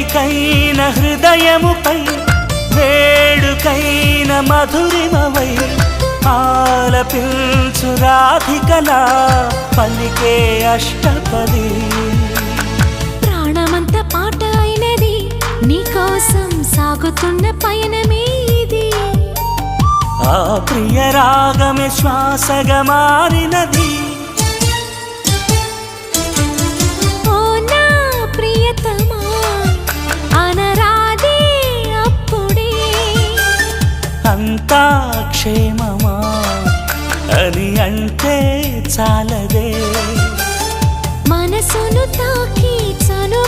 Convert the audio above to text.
వేదికైన హృదయముపై వేడుకైన మధురిమవై ఆలపించు రాధికలా పలికే అష్టపది. ప్రాణమంత పాట అయినది నీకోసం సాగుతున్న పయనమే ఇది ఆ ప్రియ రాగమే శ్వాసగా మారినది. అంతా క్షేమమా అని అంటే చాలదే. మనసును తాకి చను